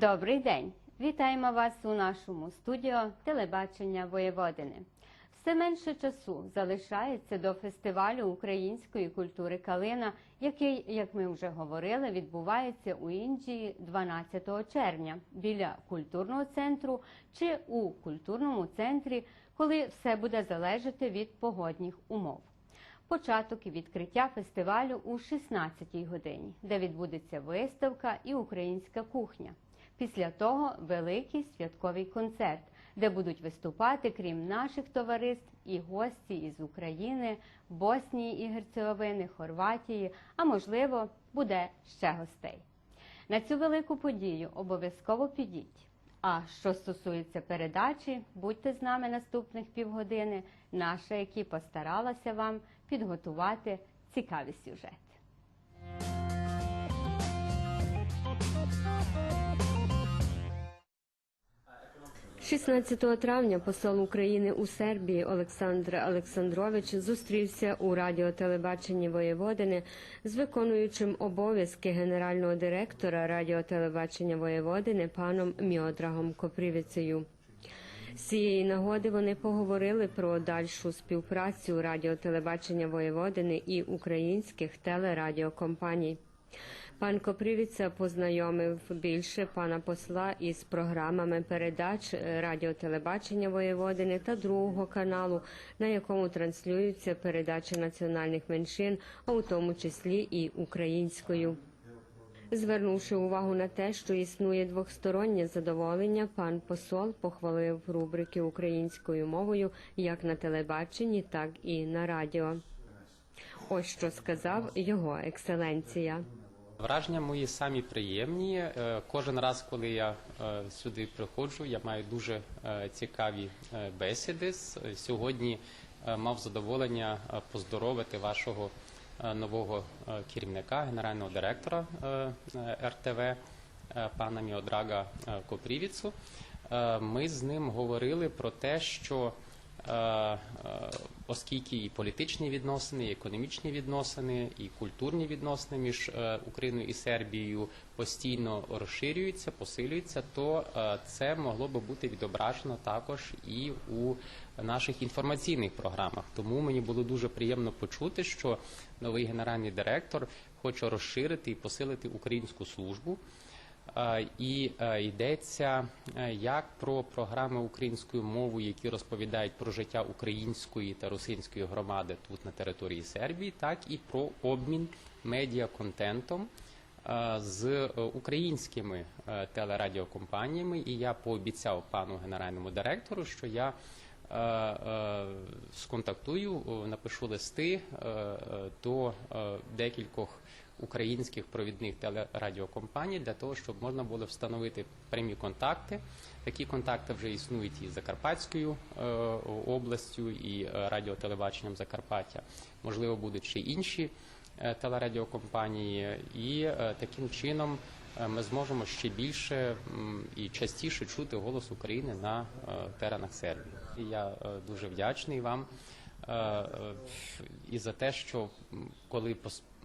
Добрий день! Вітаємо вас у нашому студіо телебачення Воєводини. Все менше часу залишається до фестивалю української культури Калина, який, як ми вже говорили, відбувається у Індії 12 червня біля культурного центру чи у культурному центрі, коли все буде залежати від погодних умов. Початок і відкриття фестивалю у 16-й годині, де відбудеться виставка і українська кухня. Після того великий святковий концерт, де будуть виступати, крім наших товариств, і гості із України, Боснії і Герцеговини, Хорватії, а можливо, буде ще гостей. На цю велику подію обов'язково підіть. А що стосується передачі, будьте з нами наступних півгодини. Наша екіпа старалася вам підготувати цікаві сюжети. 16 травня посол України у Сербії Олександр Олександрович зустрівся у радіотелебаченні Воєводини з виконуючим обов'язки генерального директора радіотелебачення Воєводини паном Міодрагом Копрівіцею. З цієї нагоди вони поговорили про дальшу співпрацю радіотелебачення Воєводини і українських телерадіокомпаній. Пан Копрівіця познайомив більше пана посла із програмами передач е, радіотелебачення Воєводини та другого каналу, на якому транслюються передачі національних меншин, а у тому числі і українською. Звернувши увагу на те, що існує двостороннє задоволення, пан посол похвалив рубрики українською мовою як на телебаченні, так і на радіо. Ось що сказав його екселенція. Враження мої самі приємні. Е, Кожен раз, коли я е, сюди приходжу, я маю дуже е, цікаві бесіди. Сьогодні мав задоволення поздоровити вашого нового керівника, генерального директора РТВ пана Міодрага Копрівіцу. Ми з ним говорили про те, що оскільки і політичні відносини, і економічні відносини, і культурні відносини між е, Україною і Сербією постійно розширюються, посилюються, то е, це могло би бути відображено також і у наших інформаційних програмах. Тому мені було дуже приємно почути, що новий генеральний директор хоче розширити і посилити українську службу. І е, йдеться е, як про програми українською мовою, які розповідають про життя української та російської громади тут на території Сербії, так і про обмін медіаконтентом е, з українськими телерадіокомпаніями. І я пообіцяв пану генеральному директору, що я сконтактую, напишу листи до декількох українських провідних телерадіокомпаній для того, щоб можна було встановити прямі контакти. Такі контакти вже існують і з Закарпатською е, областю, і е, радіотелебаченням Закарпаття. Можливо, будуть ще інші е, телерадіокомпанії, і е, таким чином е, ми зможемо ще більше і частіше чути голос України на е, теренах Сербії. Я дуже вдячний вам і за те, що коли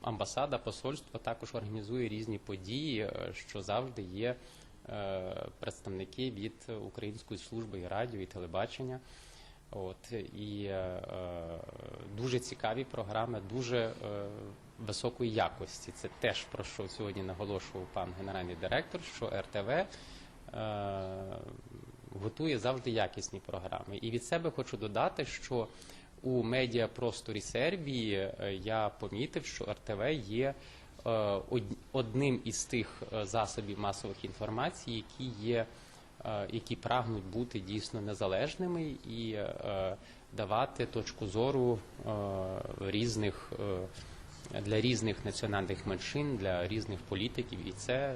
амбасада, посольство також організує різні події, е, що завжди є е, представники від Української служби і радіо, і телебачення. От і е, е, дуже цікаві програми, дуже е, високої якості. Це теж про що сьогодні наголошував пан генеральний директор, що РТВ е, готує завжди якісні програми. І від себе хочу додати, що у медіапросторі Сербії е, я помітив, що РТВ є е, одним із тих е, засобів масових інформації, які є які прагнуть бути дійсно незалежними і давати точку зору різних для різних національних меншин, для різних політиків, і це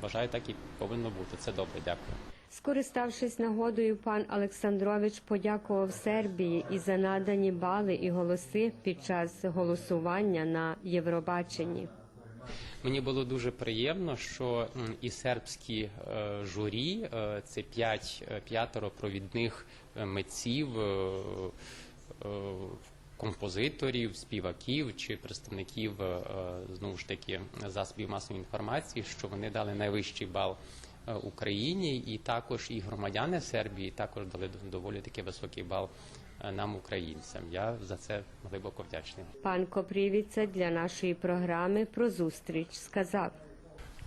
вважаю так і повинно бути. Це добре. Дякую. Скориставшись нагодою, пан Олександрович подякував Сербії і за надані бали і голоси під час голосування на Євробаченні. Мені було дуже приємно, що і сербські е, журі, е, це п'ять е, п'ятеро провідних митців, композиторів, співаків чи представників знову ж таки засобів масової інформації, що вони дали найвищий бал Україні, і також і громадяни Сербії також дали доволі такий високий бал е, нам, українцям. Я за це глибоко вдячний. Пан Копрівіця для нашої програми про зустріч сказав.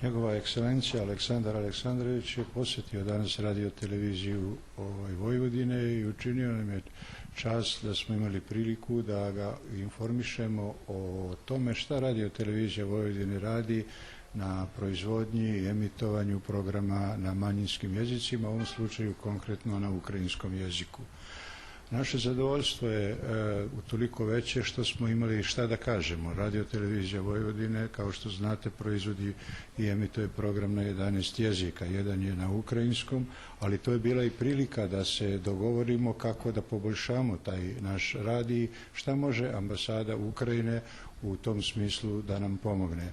Njegova ekscelencija Aleksandar Aleksandrović je posjetio danas radio televiziju ovaj, Vojvodine i učinio nam je čast da smo imali priliku da ga informišemo o tome šta radio televizija Vojvodine radi na proizvodnji i emitovanju programa na manjinskim jezicima, u ovom slučaju konkretno na ukrajinskom jeziku. Naše zadovoljstvo je e, utoliko veće što smo imali šta da kažemo. Radio televizija Vojvodine, kao što znate, proizvodi i emituje program na 11 jezika. Jedan je na ukrajinskom, ali to je bila i prilika da se dogovorimo kako da poboljšamo taj naš rad i šta može ambasada Ukrajine u tom smislu da nam pomogne.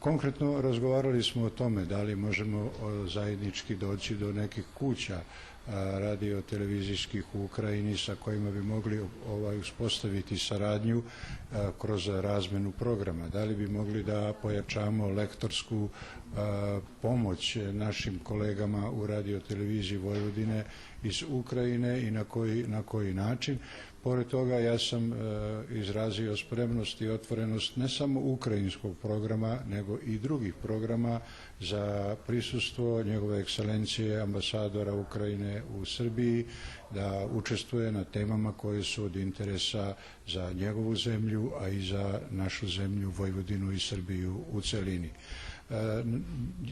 Konkretno razgovarali smo o tome da li možemo zajednički doći do nekih kuća a, radio televizijskih u Ukrajini sa kojima bi mogli ovaj uspostaviti saradnju kroz razmenu programa. Da li bi mogli da pojačamo lektorsku pomoć našim kolegama u radio televiziji Vojvodine iz Ukrajine i na koji, na koji način. Pored toga ja sam e, izrazio spremnost i otvorenost ne samo ukrajinskog programa nego i drugih programa za prisustvo njegove ekscelencije ambasadora Ukrajine u Srbiji da učestvuje na temama koje su od interesa za njegovu zemlju, a i za našu zemlju Vojvodinu i Srbiju u celini. E,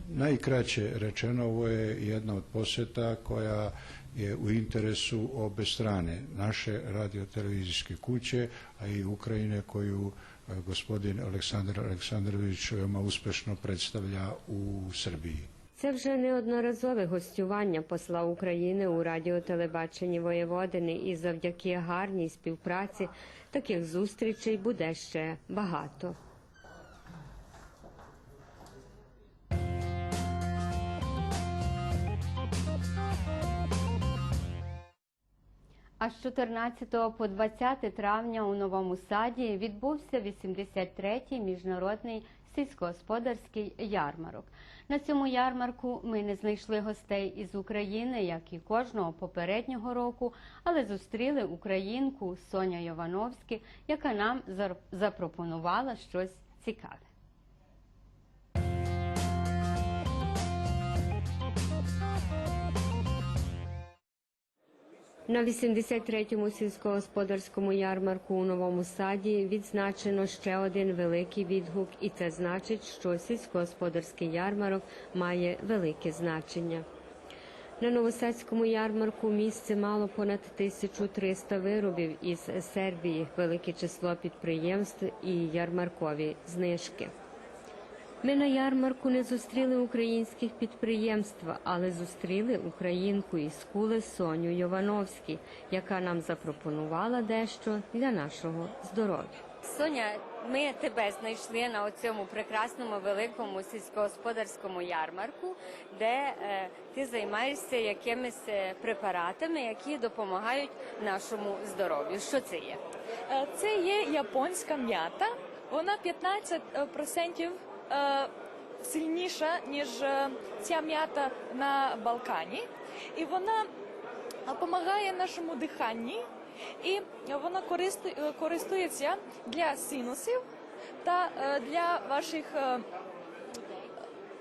najkraće rečeno ovo je jedna od posjeta koja je u interesu obe strane, naše radiotelevizijske kuće, a i Ukrajine koju e, gospodin Aleksandar Aleksandrović veoma uspešno predstavlja u Srbiji. Це вже неодноразове гостювання посла України у радіотелебаченні Воєводини, і завдяки гарній співпраці таких зустрічей буде ще багато. А з 14 по 20 травня у Новому Саді відбувся 83-й міжнародний сільськогосподарський ярмарок. На цьому ярмарку ми не знайшли гостей із України, як і кожного попереднього року, але зустріли українку Соня Йовановська, яка нам запропонувала щось цікаве. На 83-му сільськогосподарському ярмарку у Новому Саді відзначено ще один великий відгук, і це значить, що сільськогосподарський ярмарок має велике значення. На Новосадському ярмарку місце мало понад 1300 виробів із Сербії, велике число підприємств і ярмаркові знижки. Ми на ярмарку не зустріли українських підприємств, але зустріли українку із Кули Соню Йовановську, яка нам запропонувала дещо для нашого здоров'я. Соня, ми тебе знайшли на цьому прекрасному великому сільськогосподарському ярмарку, де е, ти займаєшся якимись е, препаратами, які допомагають нашому здоров'ю. Що це є? Е, Це є японська м'ята. Вона 15% е, сильніша, ніж ця м'ята на Балкані. І вона допомагає нашому диханні, і вона е, користується для синусів та для ваших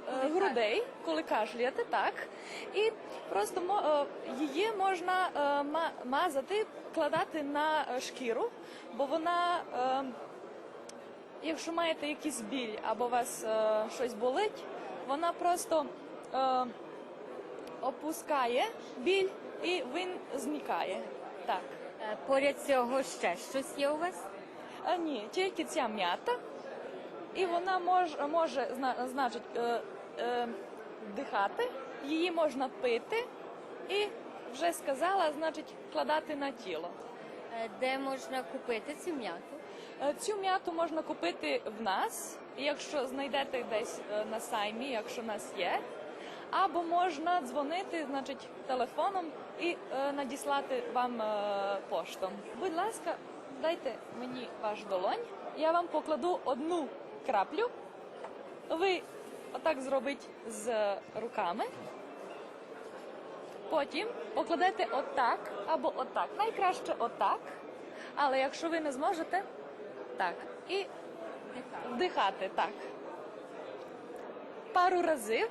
грудей, коли кашляєте, так. І просто її можна мазати, кладати на шкіру, бо вона, якщо маєте якийсь біль або у вас е, щось болить, вона просто е, опускає біль і він зникає. Так. Е, Поряд цього ще щось є у вас? А ні, тільки ця м'ята, і вона мож, може зна- значить, е, е, дихати, її можна пити і вже сказала, значить, кладати на тіло. Е, Де можна купити цю м'яту? Е, Цю м'яту можна купити в нас, якщо знайдете десь е, на саймі, якщо в нас є. Або можна дзвонити, значить, телефоном і е, надіслати вам поштом. Будь ласка, дайте мені ваш долонь. Я вам покладу одну краплю. Ви отак зробіть з руками Потім покладете отак або отак. Найкраще отак. Але якщо ви не зможете, так. І вдихати так. Пару разів,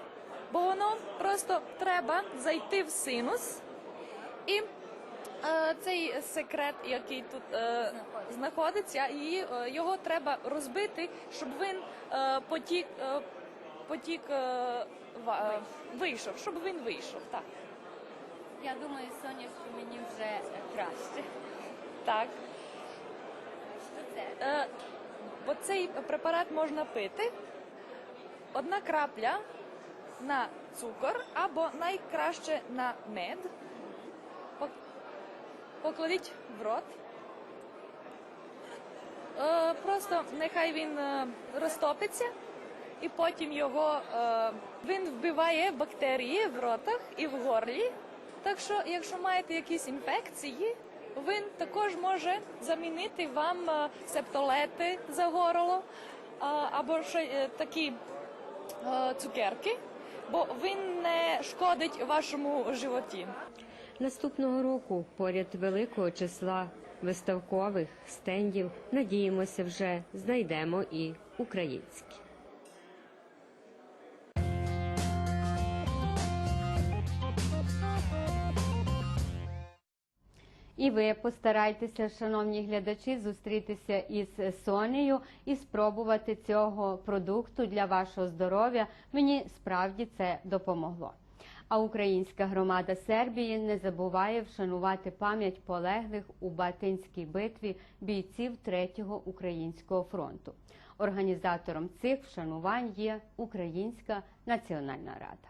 бо воно просто треба зайти в синус. І е, цей секрет, який тут е, знаходиться, і, е, його треба розбити, щоб він е, потік, е, потік е, ва- е, вийшов, щоб він вийшов. Так. Я думаю, Соня, що мені вже краще. так. Е, цей препарат можна пити. Одна крапля на цукор або найкраще на мед. Покладіть в рот. Е, просто нехай він е, розтопиться, і потім його він вбиває бактерії в ротах і в горлі. Так що, якщо маєте якісь інфекції, він також може замінити вам е, септолети за горло або ще е, такі е, цукерки, бо він не шкодить вашому животі. Наступного року поряд великого числа виставкових стендів, надіємося, вже знайдемо і українські. І ви постарайтеся, шановні глядачі, зустрітися із Сонею і спробувати цього продукту для вашого здоров'я. Мені справді це допомогло. А українська громада Сербії не забуває вшанувати пам'ять полеглих у Батинській битві бійців Третього українського фронту. Організатором цих вшанувань є Українська національна рада.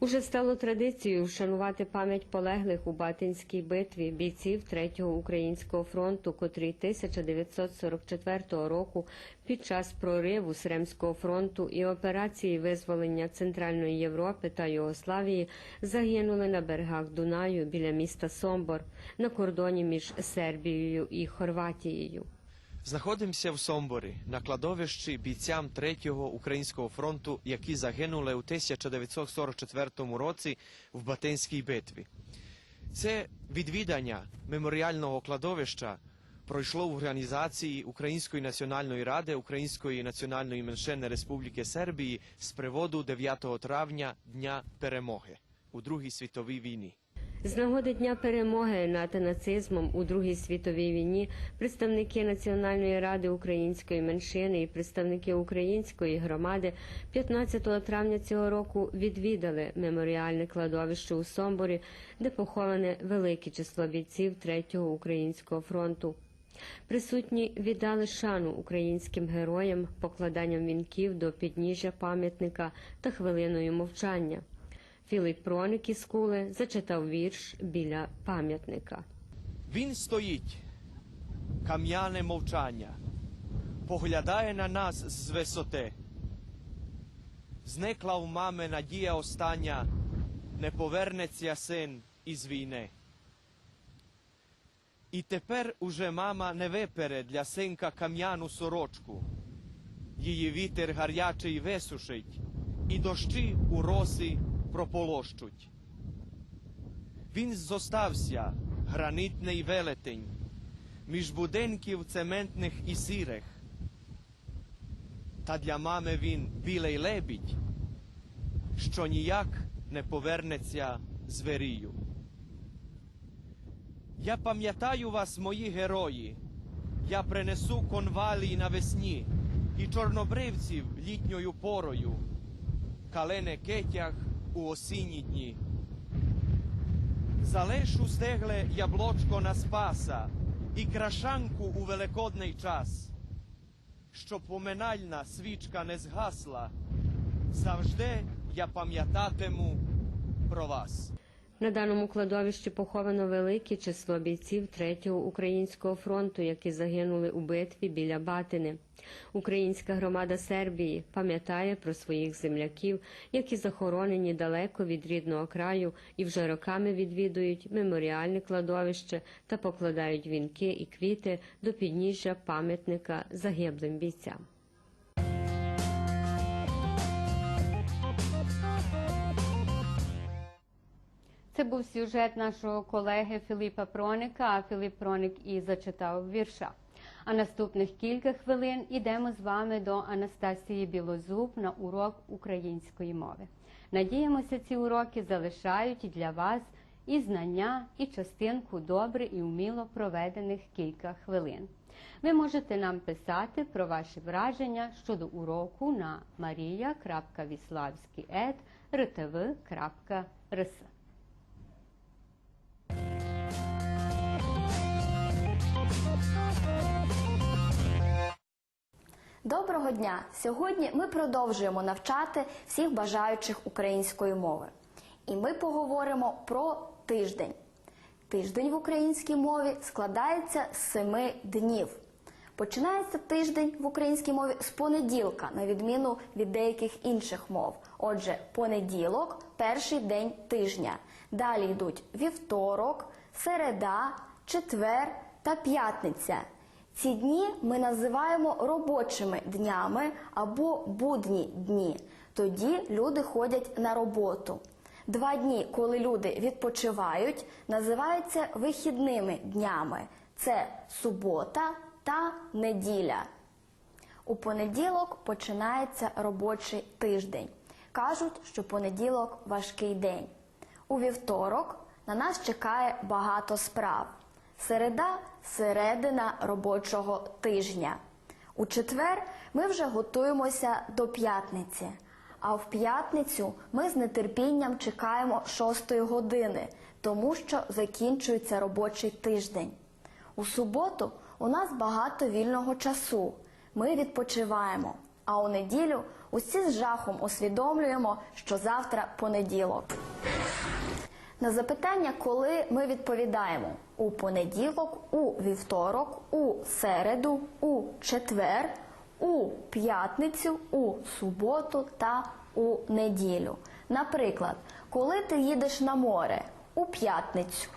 Уже стало традицією вшанувати пам'ять полеглих у Батинській битві бійців Третього українського фронту, котрі 1944 року під час прориву Сремського фронту і операції визволення Центральної Європи та Югославії загинули на берегах Дунаю біля міста Сомбор на кордоні між Сербією і Хорватією. Знаходимося в Сомборі на кладовищі бійцям Третього українського фронту, які загинули у 1944 році в Батинській битві. Це відвідання меморіального кладовища пройшло в організації Української національної ради Української національної меншини Республіки Сербії з приводу 9 травня Дня перемоги у Другій світовій війні. З нагоди Дня перемоги над нацизмом у Другій світовій війні представники Національної ради української меншини і представники української громади 15 травня цього року відвідали меморіальне кладовище у Сомборі, де поховане велике число бійців Третього українського фронту. Присутні віддали шану українським героям покладанням вінків до підніжжя пам'ятника та хвилиною мовчання. Філіп Проник із Кули зачитав вірш біля пам'ятника. Він стоїть, кам'яне мовчання, поглядає на нас з висоти. Зникла у мами надія остання, не повернеться син із війни. І тепер уже мама не випере для синка кам'яну сорочку. Її вітер гарячий висушить, і дощі у росі прополощуть. Він зостався, гранитний велетень, між будинків цементних і сірих. Та для мами він білий лебідь, що ніяк не повернеться з вирію. Я пам'ятаю вас, мої герої, я принесу конвалії навесні і чорнобривців літньою порою, калене кетях у осінні дні. Залишу стегле яблочко на спаса і крашанку у великодний час, щоб поминальна свічка не згасла, завжди я пам'ятатиму про вас. На даному кладовищі поховано велике число бійців Третього українського фронту, які загинули у битві біля Батини. Українська громада Сербії пам'ятає про своїх земляків, які захоронені далеко від рідного краю і вже роками відвідують меморіальне кладовище та покладають вінки і квіти до підніжжя пам'ятника загиблим бійцям. Це був сюжет нашого колеги Філіпа Проника, а Філіп Проник і зачитав вірша. А наступних кілька хвилин ідемо з вами до Анастасії Білозуб на урок української мови. Надіємося, ці уроки залишають для вас і знання, і частинку добре і вміло проведених кілька хвилин. Ви можете нам писати про ваші враження щодо уроку на maria.vislavski.rtv.rs. Доброго дня! Сьогодні ми продовжуємо навчати всіх бажаючих української мови. І ми поговоримо про тиждень. Тиждень в українській мові складається з семи днів. Починається тиждень в українській мові з понеділка, на відміну від деяких інших мов. Отже, понеділок перший день тижня. Далі йдуть вівторок, середа, четвер та п'ятниця. Ці дні ми називаємо робочими днями або будні дні. Тоді люди ходять на роботу. Два дні, коли люди відпочивають, називаються вихідними днями. Це субота та неділя. У понеділок починається робочий тиждень. Кажуть, що понеділок важкий день. У вівторок на нас чекає багато справ. Середа середина робочого тижня. У четвер ми вже готуємося до п'ятниці. А в п'ятницю ми з нетерпінням чекаємо шостої години, тому що закінчується робочий тиждень. У суботу у нас багато вільного часу. Ми відпочиваємо. А у неділю усі з жахом усвідомлюємо, що завтра понеділок. На запитання, коли ми відповідаємо у понеділок, у вівторок, у середу, у четвер, у п'ятницю, у суботу та у неділю. Наприклад, коли ти їдеш на море у п'ятницю.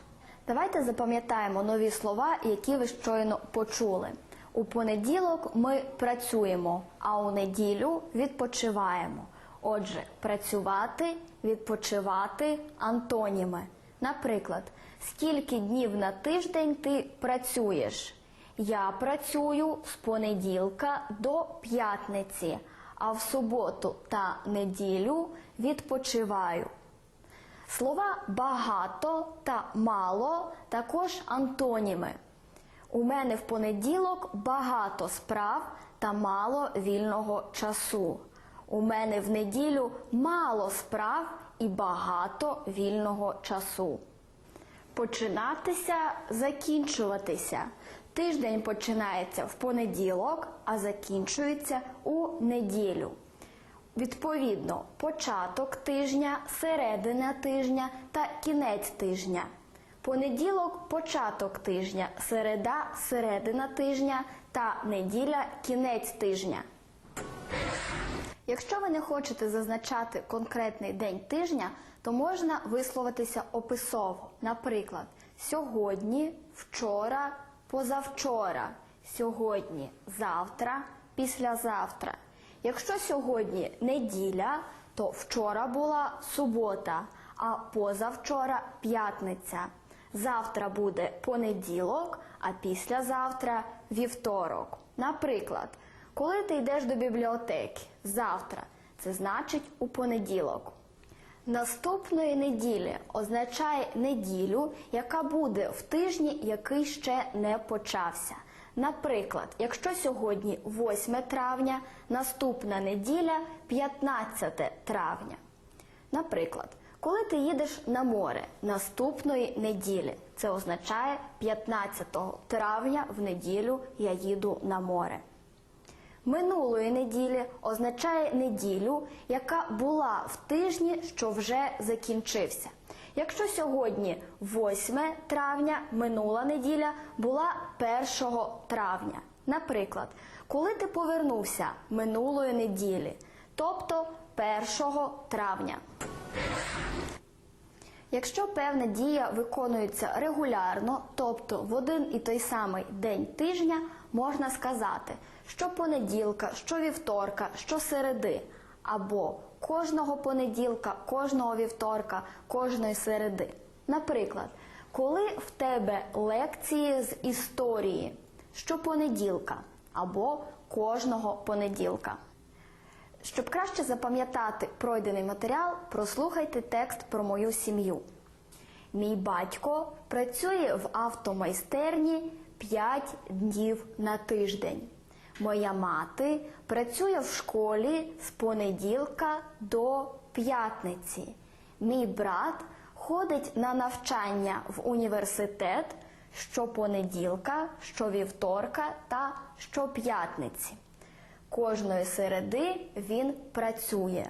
Давайте запам'ятаємо нові слова, які ви щойно почули. У понеділок ми працюємо, а у неділю відпочиваємо. Отже, працювати, відпочивати антоніми. Наприклад, скільки днів на тиждень ти працюєш? Я працюю з понеділка до п'ятниці, а в суботу та неділю відпочиваю. Слова багато та мало також антоніми. У мене в понеділок багато справ та мало вільного часу. У мене в неділю мало справ і багато вільного часу. Починатися, закінчуватися. Тиждень починається в понеділок, а закінчується у неділю. Відповідно, початок тижня, середина тижня та кінець тижня. Понеділок початок тижня, середа середина тижня та неділя кінець тижня. Якщо ви не хочете зазначати конкретний день тижня, то можна висловитися описово. Наприклад, сьогодні, вчора, позавчора, сьогодні, завтра, післязавтра. Якщо сьогодні неділя, то вчора була субота, а позавчора п'ятниця. Завтра буде понеділок, а післязавтра вівторок. Наприклад, коли ти йдеш до бібліотеки завтра, це значить у понеділок. Наступної неділі означає неділю, яка буде в тижні, який ще не почався. Наприклад, якщо сьогодні 8 травня, наступна неділя 15 травня. Наприклад, коли ти їдеш на море наступної неділі, це означає 15 травня в неділю я їду на море. Минулої неділі означає неділю, яка була в тижні, що вже закінчився. Якщо сьогодні 8 травня, минула неділя була 1 травня. Наприклад, коли ти повернувся минулої неділі, тобто 1 травня. Якщо певна дія виконується регулярно, тобто в один і той самий день тижня, можна сказати, що понеділка, що вівторка, що середи, або кожного понеділка, кожного вівторка, кожної середи. Наприклад, коли в тебе лекції з історії щопонеділка або кожного понеділка. Щоб краще запам'ятати пройдений матеріал, прослухайте текст про мою сім'ю. Мій батько працює в автомайстерні 5 днів на тиждень. Моя мати працює в школі з понеділка до п'ятниці. Мій брат ходить на навчання в університет щопонеділка, щовівторка та щоп'ятниці. Кожної середи він працює.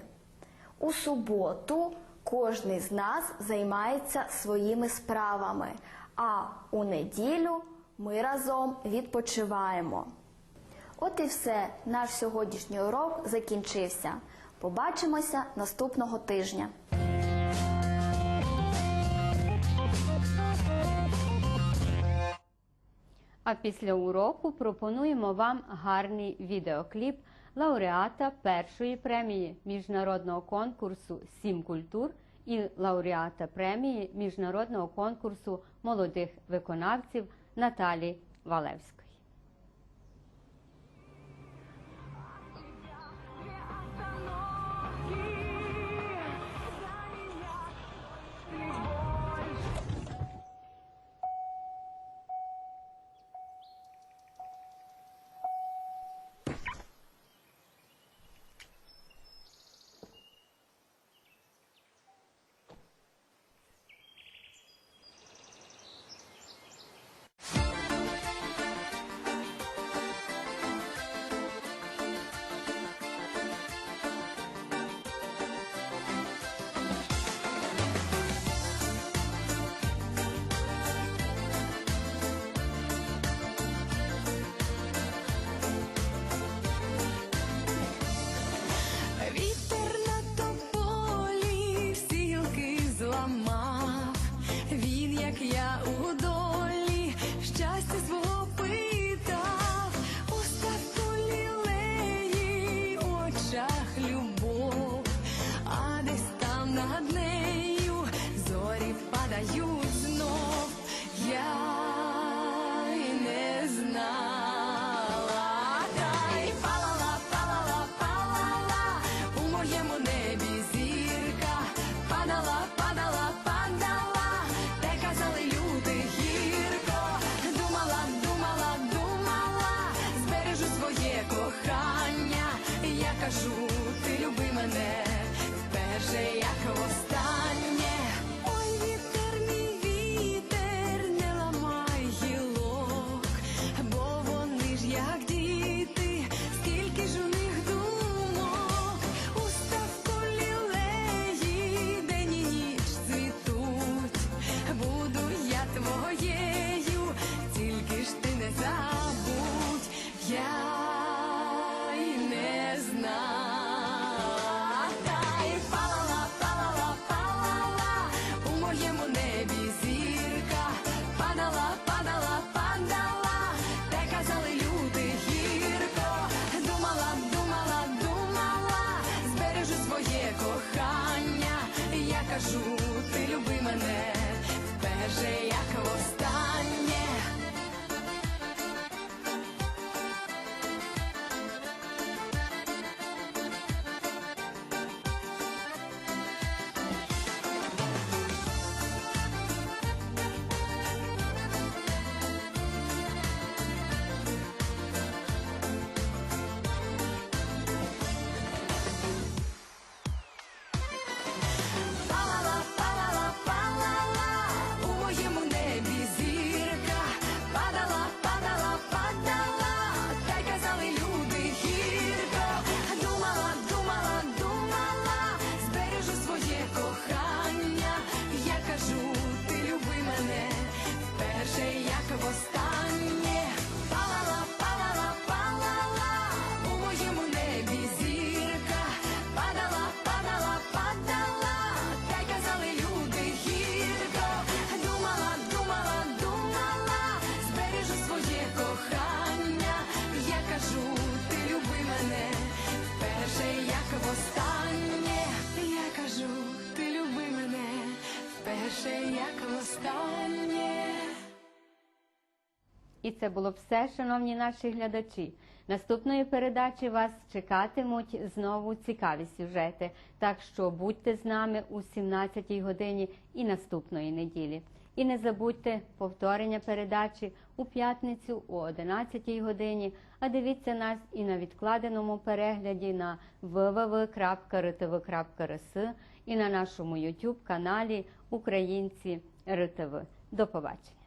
У суботу кожний з нас займається своїми справами, а у неділю ми разом відпочиваємо. От і все, наш сьогоднішній урок закінчився. Побачимося наступного тижня. А після уроку пропонуємо вам гарний відеокліп лауреата першої премії міжнародного конкурсу Сім культур і лауреата премії міжнародного конкурсу молодих виконавців Наталі Валевської. інакше, як востаннє. І це було все, шановні наші глядачі. Наступної передачі вас чекатимуть знову цікаві сюжети. Так що будьте з нами у 17-й годині і наступної неділі. І не забудьте повторення передачі у п'ятницю о 11-й годині. А дивіться нас і на відкладеному перегляді на www.rtv.rs і на нашому YouTube каналі Українці РТВ. До побачення.